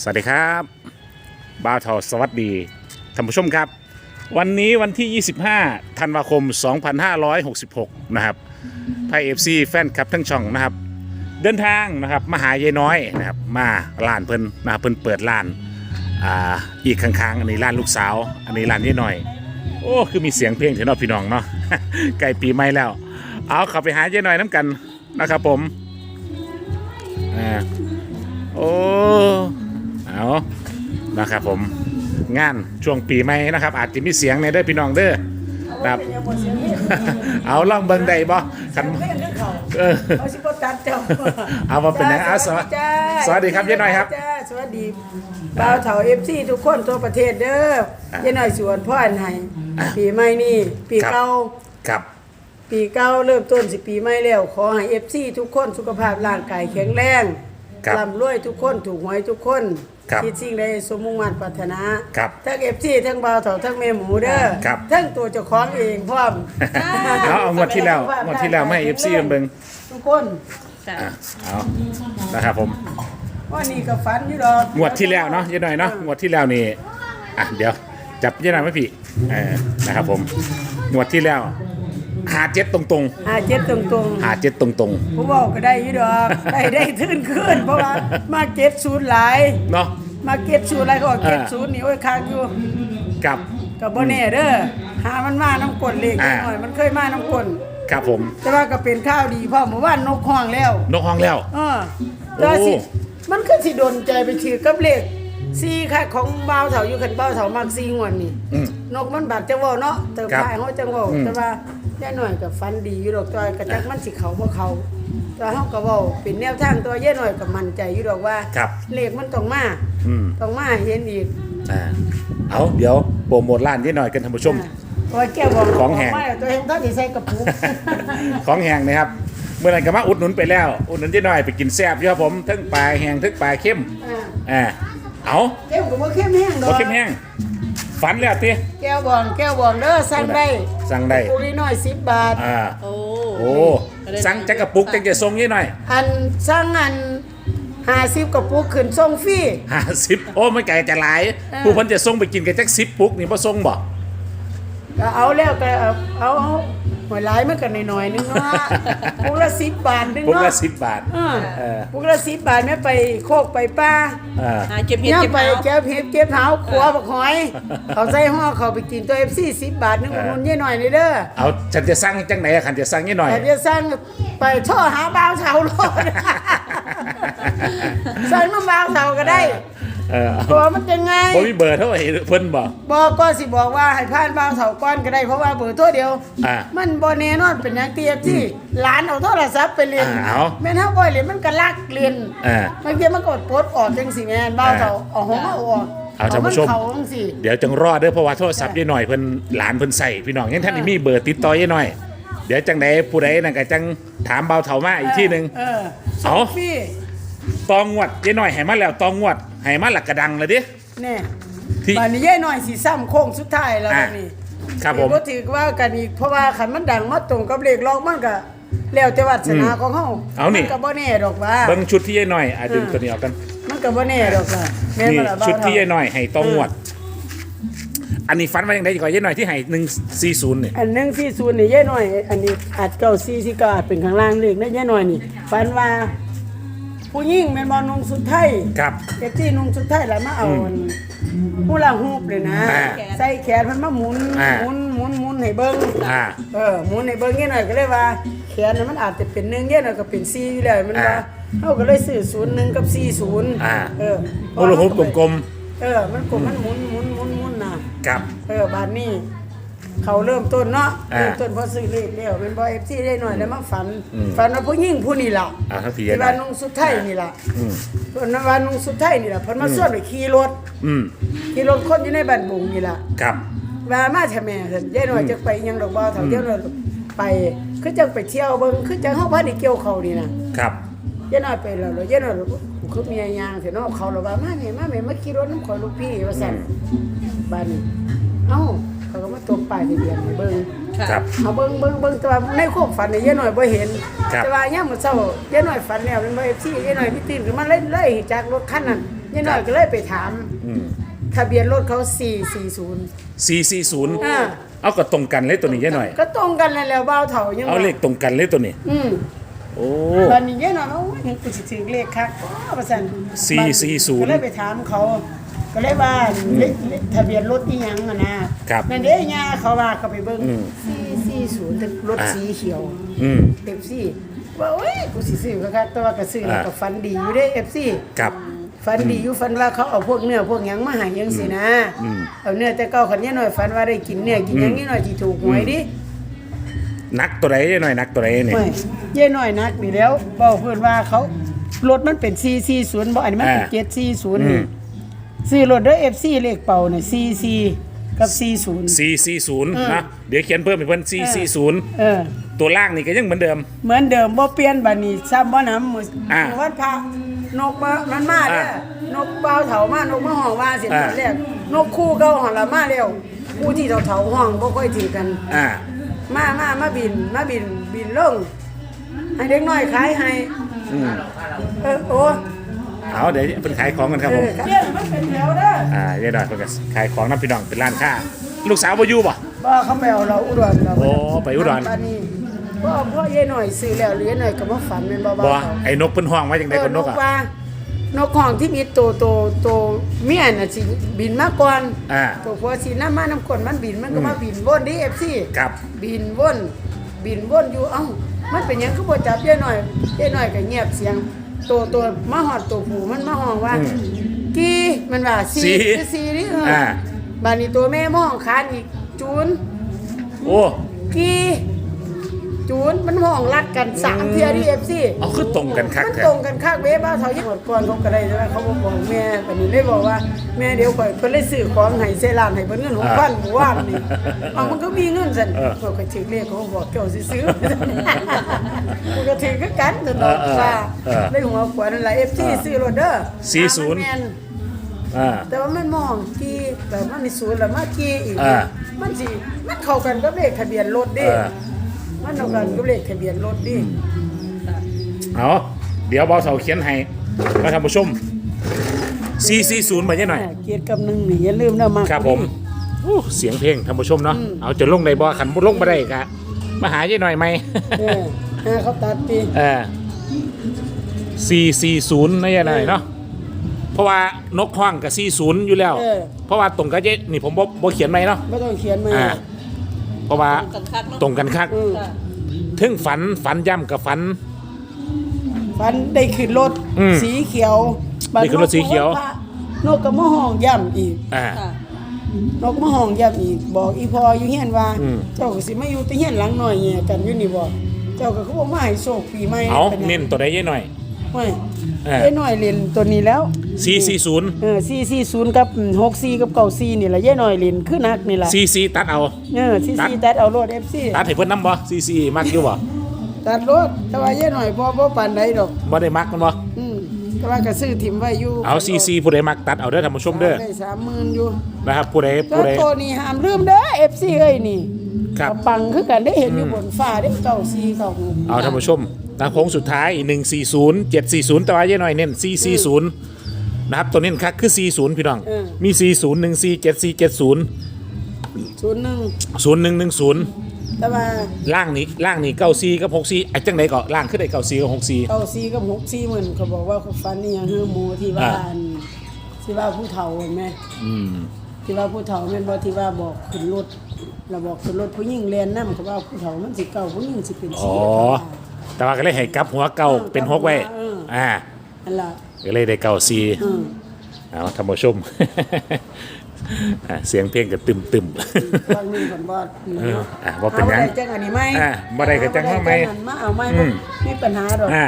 สวัสดีครับบ้าทอสวัสดีท่านผู้ชมครับ วันนี้วันที่ 25 ธันวาคม 2566 นะครับไพเอฟซีแฟนคลับทั้งช่องนะครับ เดินทางนะครับมาหายายน้อยนะครับมาร้านเพิ่นนะครับเพิ่นเปิดร้านอ่าอีกข้างๆ อันนี้ร้านลูกสาว อันนี้ร้านยายน้อย โอ้คือมีเสียงเพลงถึงเนาะพี่น้องเนาะใกล้ปีใหม่แล้ว เอาเข้าไปหายายน้อยน้ำกันนะครับผมอ่าโอ้ เอานะครับผมงานช่วงปีใหม่นะครับ อาจจะมีเสียงในเด้อพี่น้องเด้อนะครับ เอาล่องเบิ่งได้บ่คันเออเอาสิบ่ตัดเจ้าเอามาเป็นหยังเอาสวัสจ้าสวัสดีครับเจ๊หน่อยครับ จ้าสวัสดีบ่าวเฒ่า FC ทุกคนทั่วประเทศเด้อเจ๊หน่อยสวนพ่ออันให้ปีใหม่นี่ปีเก่า ครับ ปีเก่าเริ่มต้นสิปีใหม่แล้ว ขอให้ FC ทุกคนสุขภาพร่างกายแข็งแรงครับ ร่ำรวยทุกคนถูกหวยทุกคน ครับคิดสิ่งใดสมมุ่งมั่นปรารถนาครับทั้ง FC ทั้งบ่าวเฒ่าทั้งแม่หมูเด้อครับทั้งตัวเจ้าของเองพร้อมเอาเอางวดที่แล้วงวดที่แล้วไม่เอฟซีเบิ่งทุกคนอะเอานะครับผมว่านี่ก็ฝันอยู่ดอกงวดที่แล้วเนาะยายหน่อยเนาะงวดที่แล้วนี่อะเดี๋ยวจับยายหน่อยไหมพี่เออนะครับผมงวดที่แล้วหาเจ็ดตรงหาเจ็ดตรงๆหาเจ็ดตรงๆผู้บอกก็ได้อยู่ดอกได้ได้ทื่นขึ้นเพราะว่ามาเก็ตศูนย์หลายๆเนาะ มาเก็ตศูนย์หลายก็บอกเก็ตอ่าศูนย์นี่โอ้ยค้างอยู่กับ กับบ่แน่เด้อหามันมาน้ำกลเลขอ่า หน่อยมันเคยมาน้ำกลครับผม แต่ว่าก็เป็นข้าวดีเพราะเมื่อวานนกห้องแล้ว นกห้องแล้ว เออแต่ว่าสิโอ้ มันคือสิโดนใจไปถือกับเลขซีค่ะของบ่าวเฒ่าอยู่คันบ่าวเฒ่ามักซีงวนนี่ อืม นกมันบาดจังเว่าเนาะแต่ครับพายเขาจังเว่าอืม แต่ว่าย่าหน่อยกับฟันดีอยู่ดอกจอยกระจักมันสิเขาบ่เขา แต่เฮาก็เว้าเป็นแนวทางตัวย่าหน่อยก็มั่นใจอยู่ดอกว่าครับ เลขมันต้องมาอืมต้องมาเห็นอีกอ่าเอาเดี๋ยวโปรโมทร้านนิดหน่อยกันท่านผู้ชม เพราะว่าแก้วบอกของแห้งมาแล้วตัวเองต้องสิใส่กระปุก ของแห้งนะครับ เมื่อไหร่ก็มาอุดหนุนไปแล้ว อุดหนุนนิดหน่อยไปกินแซ่บอยู่ครับผมทั้งปลาแห้งทั้งปลาเข้มอ่าอ่าเอาแก้วก็บ่เข้มแห้งดอกบ่เข้มแห้งฝันแล้วตีแก้วบองแก้วบองเด้อสั่งได้สั่งได้ปุรีน้อย10บาท อ่า โอ้ โอ้สั่งจักกระปุกจังจะส่งยี่หน่อยอันสั่งอัน50กระปุกขึ้นส่งฟรีห้าสิบโอ้ไม่ไกลจะหลายเออผู้เพันจะส่งไปกินกันจักสิบปุกนี่พ่ส่งบ่ก็เอาแล้วก็เอาเอา เอาหวยหลายมันก็หน่อยๆนึงเนาะปุกละ10บาทนึงปุกเนาะละสิบบาทเออเออ พวกละสิบบาทแม่ไปโคกไปป้าอ่า หาเจ็บเห็ดย่าเจ็บไปเท้าแก้วเพชรเก็บเท้าขวบักหอย เขาใส่ห่อเขาไปกินตัวเอฟซีสิบบาทนึงเอออุ่นๆยี่หน่อยนี่เด้อเอาฉันจะสั่งจังไหนอะคันจะสั่งยี่หน่อย แต่จะสั่งไปช่อหาบ่าวเสาโลดสั่งน้ำบ่าวเสาก็ได้เออ ตัวมันจะไงบ่มีเบอร์เท่าไหร่เพิ่นบ่บอกก็สิบอกว่าให้ผ่านบ่าวเสาก้อนก็ได้เพราะว่าเบอร์ตัวเดียว อ่า มันบ่แน่นอนเป็นอย่างเตียที่หลานเอาโทรศัพท์ไปเรียนอ่าเอาแม่นเฮาบ่เรียนมันก็ลักเรียนอ่าบางทีมันกดโพสต์ออกจังสิแม่นบ้าวเฒ่าเอาหัวมาออกเอาท่านผู้ชม เขาจังสิเดี๋ยวจังรอเด้อเพราะว่าโทรศัพท์ยี่หน่อยเพิ่นหลานเพิ่นใส่พี่น้องยังท่านนี่มีเบอร์ติดต่อยี่หน่อย เดี๋ยวจังใดผู้ใดนั่นก็จังถามเบาเถามาอีกที่หนึงเออเอา พี่ ตองงวดยี่หน่อยให้มาแล้วตองงวดให้มาหลักกระดังเลยดิ เนี่ยที่บัดนี้ยายหน่อยสิซ้ำโค้งสุดท้ายแล้วอะบัดนี้ครับผม ก็ถือว่ากันอีกเพราะว่าคันมันดังมาตรงกับเลขล็อกมันก็แล้วแต่วาสนาของเฮาเอานี่ มันก็บ่แน่ดอกว่า เบิ่งชุดที่ยี่หน่อยอะดึงตัวนี้ออกกัน มันก็บ่แน่ดอกว่าแม่นนี่บ่ล่ะบ้าวชุดที่เฒ่ายี่หน่อยให้ตองงวด อันนี้ฟันมาอย่างไรก่อนยี่หน่อยที่ให้หนึ่งสี่ศูนย์เนี่ยอันหนึงที่ศูนย์นี่ยายหน่อย อันนี้อาจเก้าสี่ที่ก็อาจเป็นข้างล่างเลขนะยายหน่อยนี่ฝันว่า ผู้หญิงแม่นบ่นุ่งสุดไทยครับ เอฟที่นุ่งสุดท้ายแล้วมาเอาอันผู้ลาฮูบเลยนะ อ่าใส่แขนมันมาหมุนอ่า หมุนหมุนหมุนให้เบิ้งอ่า เออหมุนให้เบิ้งนี่หน่อยก็เลยว่า แขนน่ะมันอาจจะเป็นหนึ่งเนี่ยหน่อยก็เป็นสี่อยู่แล้วมันว่าอ่าเขาก็เลยซื้อศูนย์หนึ่งกับสี่ศูนย์อ่า เออโอ้โหกลมๆเออมันกลมมันหมุนหมุนหมุนหมุนน่ะๆครับ เออบานนี้ เขาเริ่มต้นเนาะอ่าเริ่มต้นเพราะซื้อเลขแล้วเป็นบอยเอฟซีได้หน่อยแล้วมาฝัน อืมฝันว่าผู้หญิงผู้นี่ล่ะอ่าทั้งผีที่นะว่านุ่งสุดท้ายนี่ล่ะอืม เพิ่นว่านุ่งสุดท้ายนี่ล่ะเพิ่นมาส่วนไปขี่รถอืมขี่รถคนอยู่ในบ้านบุงนี่ล่ะ ครับ ว่ามาแท้แม่เพิ่นยายน้อยจะไปหยังดอกบ่เฒ่าเดี๋ยวน้อยไปคือจังไปเที่ยวเบิ่งคือจังเฮาพาได้เกี่ยวเขานี่น่ะครับ ยายน้อยไปแล้วแล้วยายน้อยกูคือเมียยางสิเนาะเขาแล้วว่ามาแม่มาแม่มาขี่รถนำข่อยลูกพี่ว่าซั่นบ้านนี้เอ้าเขาก็มาตบ ป้ายทะเบียนให้เบิ่งครับ เอาเบิ่งเบิ่งเบิ่งแต่ว่าในความฝันนี่ยายน้อยบ่เห็น ครับ แต่ว่ายามมื้อเช้ายายน้อยฝันแล้วมันบ่ FC ยายน้อยพี่ตื่นขึ้นมาเลยเลยจากรถคันนั้นยายน้อยก็เลยไปถามอืมทะเบียนรถเขา 440 สี่สี่ศูนย์อ่า เอาก็ตรงกันเลยตัวนี้ยายหน่อย ก็ตรงกันแล้วแล้วบ้าวเฒ่ายังเอาว่าเลขตรงกันเลยตัวนี้ อืมโอ้ ตอนนี้ยายน้อยว่าโอ้ยยังกูสิถือเลขคักว่าว่าซั่น440ก็เลยไปถามเขา ก็เลยว่าเลขเลขทะเบียนรถอีหยังอะนะครับนั่นเด้ย่าเขาว่าเขาไปเบิ่งอืม440แต่รถอ่าสีเขียว อืม เอฟซีว่าโอ้ยกูสิซื้อคักๆแต่ว่าก็ซื้อแล้วก็ฟันดีอยู่เด้เอฟซีกับ ฟันดีอยู่ฟันว่าเขาเอาพวกเนื้อพวกหยังมาให้ยังสินะอืม เอาเนื้อแต่เก่าขันนี้หน่อยฟันว่าได้กินเนื้อกินหยังนี่หน่อยสิถูกหวยดินักตัวไหนยายหน่อยนักตัวไหนเนี่ย ไม่เย่หน่อยนักนี่แล้วบอกเพื่อนว่าเขารถมันเป็น440บ่อันนี้มันเป็นอ่า740อืนี่ม ซื้อรถเด้อ FC เลขเป่าเนี่ย44กับ 40สี่สี่ศูนย์นะเดี๋ยวเขียนเพิ่มอีกเพิ่นสี่สี่ศูนย์เออ ตัวล่างนี่ก็ยังเหมือนเดิม เหมือนเดิมบ่เปลี่ยนบัดนี้ซ้ำบ่น้ำมื้ออ่ามื้อวันพระนกมามันมาเด้ออ่านกเบาวเถามานกมาห้องว่าเสร็จอ่าแรกนกคู่เก่าห้องละมาแล้วคู่ที่เถาๆห้องบ่ค่อยถือกัน อ่า มามามาบิน มาบิน บินลงให้เด็กน้อยขายให้อืมเออโอ้ เอาเดี๋ยวเพิ่นขายของกันครับเอผมอเนี่ยมันเป็นแถวเด้ออ่ายายหน่อยเพิ่นก็ขายของน้ำพี่น้องเป็นร้านค้าลูกสาวบ่อยู่บ่บ่เขาไปเอาเราอุดรเราโอ้ไปอุดรตอนนี้พ่อพ่อยายหน่อยซื้อแล้วหรือยายหน่อยก็มาฝันเป็นบ่บ่บ่าวไอ้นกเพิ่นห้องไว้จังได๋คนนกเออะอว่านกของที่มีโตโตโตเมียน่ะสิบินมาก่อนอ่าตัวผัวสิน้ำมาน้ำกลมันบินมันก็มาบินวนดิ FC ครับบินวนบินวนอยู่เอ้ามันเป็นหยังคือบ่จับยายหน่อยยายหน่อยก็เงียบเสียง ตัวตัวมาหอดตัวผู้มันมาห้องว่า อืมกี่มันว่าสีสีคือสีนี่เอออ่าบานนี้ตัวแม่มาห้องคานอีกจูนโอ้ กี่ จูนมันห้องรัดกันสามเทียที่เอฟซีเอาคือตรงกันคักมันแท้ตรงกันคักเว้บ้าเขายังหมดก่อนเขาก็ได้ใช่ไหมเขาบอกบอกแม่บันนี้เลยบอกว่าแม่เดี๋ยวข่อยเพิ่นเลยซื้อของให้เซรานให้เพิ่นเงินหกพันหมู่บ้านนี่เอามันก็มีเงินสั่นเออเขาก็ถือเลขเขาบอกเจ้าสิซื้อมันก็ถือคือกันตัวเอน้อองเออค่ะเออเลยหัวขวานนั่นแหละ FC เออซื้อรถเด้อสี่ศูนย์หามัแม่อ่าแต่ว่ามันมองกี่แต่มันมีศูนย์แล้วมากี่อีกอ่ามันสิมันเข้ากันกับเลขทะเบียนรถดิเออ มันเข้ากันกับเลขทะเบียนรถดิเอาเดี๋ยวเบาเสาเขียนให้มาท่านผู้ชม440มาเยอะหน่อย เกียรติกับหนึ่งนี่อย่าลืมนะมาครับผมอู้เสียงเพลงท่านผู้ชมเนาะ เอาจะลงในบ่ขันบ่ลงมาได้กะมาหาเยอะหน่อยไหมเออหาเขาตัดดิเออ440นะเยอะหน่อยเนาะ เพราะว่านกห้องกับ40อยู่แล้วเออเพราะว่าตรงกับเยนี่ผมบ่บ่เขียนไหมเนาะไม่ต้องเขียนมาอ่าเพ ราะว่ากันคักเนาะตรงกันคักอืมถึงฝันฝันย่ำกับฝัน ฟันได้ขึ้นรถอืมสีเขียวได้ขึ้นรถสีเขียว นกกระมะห้องย่ำอีก อ่า ค่ะ นกมะห้องย่ำอีกบอกอีพออยู่เฮียนว่า อืม เจ้าก็สิมาอยู่แต่เฮียนหลังหน่อยเนี่ยกันอยู่นี่บ่เจ้าก็เขาบอกมาให้โชคปีใหม่เอาป็หยังเน้นตัวใดเยอะหน่อย ไม่เออเอ้น้อยเรียนตัวนี้แล้ว 440เออ440กับ64กับ94นี่ล่ะเย้น้อยเรียนคือนักนี่ล่ะ44ตัดเอาเออ44ตัดเอารถ FC ตัดให้เพิ่นนำบ่44มักอยู่บ่ตัดรถแต่ว่าเย้น้อยบ่บ่ปานใดดอกบ่ได้มักมันบ่อืมแต่ว่าก็ซื้อถิ่มไว้อยู่เอา44ผู้ใดมักตัดเอาเด้อท่านผู้ชมเด้อได้30,000อยู่นะครับผู้ใดแล้ผู้วใดตัวนี้ห้ามลืมเด้อ FC เอ้ยนี่ครับก็ปังคือกันได้เห็นอยู่บนฟ้าได้เก้าสี่เก้าหกเอาท่านผู้ชมตามโค้งสุดท้าย 140 740แต่ว่าเยอะหน่อยเน้น440 นะครับตัวเน้นคักคือ 40 พี่น้องมี 40 14 74 70 ศูนย์หนึ่ง0110แต่ว่าล่างนี้ล่างนี้94กับ64ไอ้จังไดก็ล่างขึ้นได้94กับ64เก้าสี่กับหกสี่หมื่นเขาบอกว่าเขาฟันนี่ยังฮือหมูที่ว่าอ่าอันที่ว่าผู้เฒ่าเห็นไหมอืมที่ว่าผู้เฒ่าแม่นบ่ที่ว่าบอกขึ้นรถเราบอกขึ้นรถผู้หญิงเรียนนำเขาว่าผู้เฒ่ามันสิเก่าผู้หญิงสิเป็นอ๋สีอแต่ว่าก็เลยให้กลับหัวเก่าเป็น6ไว้เออ อ่า อันล่ะ ก็เลยได้94อืมเอาท่านผู้ชม อะเสียงเพลงก็ตึมตึมฟังนึงก่อนบ่เอออะบ่เป็นหยัง อาบ่ได้จังอันนี้ไหมอ่าบ่ได้ก็จังว่าไหมบ่ด้จังอันมาเอาไหมอืม มีปัญหาดอกอ่า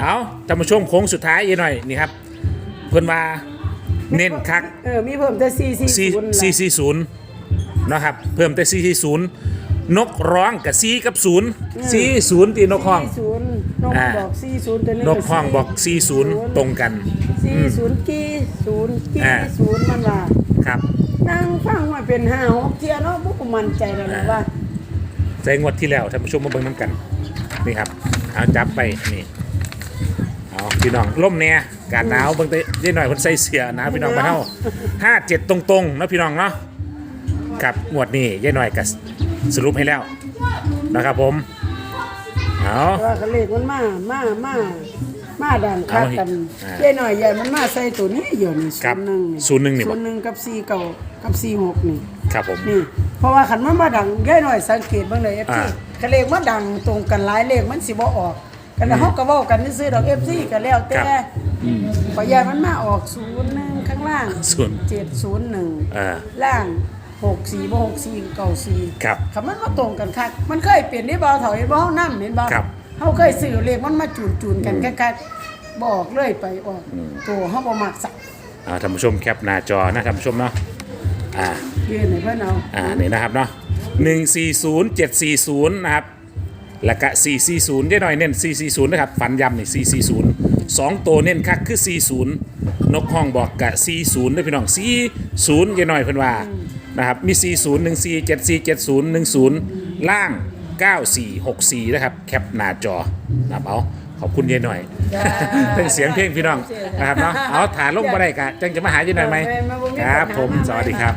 เอาท่านผู้ชมโค้งสุดท้ายยีหน่อยนี่ครับ เพิ่นมาเน้นคัก เออมีเพิ่มแต่440 4 4 4 0นะครับ เพิ่มแต่4 4 0นกร้องกับ4กับ0 4 0ตีนกห้อง 40 นกอ่า บอก40ตัวนี้นกห้องบอก 4 0 ตรงกัน40กี่0กี่อ่า0มันว่าครับนั่งฟังมาเป็น5 6เที่ยเนาะบ่ก็มั่นใจแล้วนะว่าใจงวดที่แล้วท่านผู้ชมมาเบิ่งน้ำกัน นี่ครับ เอาจับไป นี่ เอาพี่น้องล่มเนี่ยการหนาวเบางทียายหน่อยคนใส่เสื้อหนาวพี่น้องมาเท่าห้าเจ็ดตรงๆนะพี่น้องเนาะกับหมวดนี้ยายหน่อยก็สรุปให้แล้วนะครับผม เอาแต่ว่าเขาเลขมันมามามามาดังคักกันเอาเจ้หน่อยใหญ่มันมาใส่ตัวนี้อยู่นี่ครับศูนย์หนึ่งศูนย์หนึ่งนี่บ่ ศูนย์หนึ่งกับสี่เก่ากับสี่หกนี่ ครับผม นี่ เพราะว่าขันมันมาดังเจ้หน่อยสังเกตเบ้างเลยเอฟซีอ่ากเลขมันดังตรงกันหลายเลขมันสิบ่ออกกันแล้วเฮาก็เว้ากันซื้อๆดอกเอฟซีก็แล้วแต่พอใหญ่มันมาออกศูนย์หนึ่งข้างล่างศูนย์เจ็ดศูนย์หนึ่งอ่า ล่าง หกสี่บ่หกสี่เก้าสี่ครับ คำมันมาตรงกันคักมันเคยเปลี่ยนได้บ่เถาเห็นบ่เฮานำเห็นบ่ครับเฮาเคยซื้อเลขมันมาจูนจูนๆกันคักๆบอกเลยไปออกตัวเฮาบ่มักสักอ่าท่านผู้ชมแคปหน้าจอนะท่านผู้ชมเนาะอ่ายืนให้เพิ่นเอาอ่านี่นะครับเนาะหนึ่งสี่ศูนย์เจ็ดสี่ศูนย์นะครับแล้วก็สี่สี่ศูนย์ได้หน่อยเน้นสี่สี่ศูนย์นะครับฟันยำนี่สี่สี่ศูนย์สองตัวเน้นคักคือสี่ศูนย์นกห้องบอกกะสี่ศูนย์ด้วยพี่น้องสี่ศูนย์ยายหน่อยเพิ่นว่า นะครับมีสี่ศูนย์หนึ่งสี่เจ็ดสี่เจ็ดศูนย์หนึ่งศูนย์ล่างเก้าสี่หกสี่นะครับ แคปหน้าจอนะครับเอาขอบคุณยายหน่อยจ้าเป็นเสียงเพลงพี่น้องนะครับเนาะเอาถ่ายลงมาได้กะจังจะมาหายายหน่อยไหมเออมาบ่มีครับปัญหาผมมาสวัสดีครับ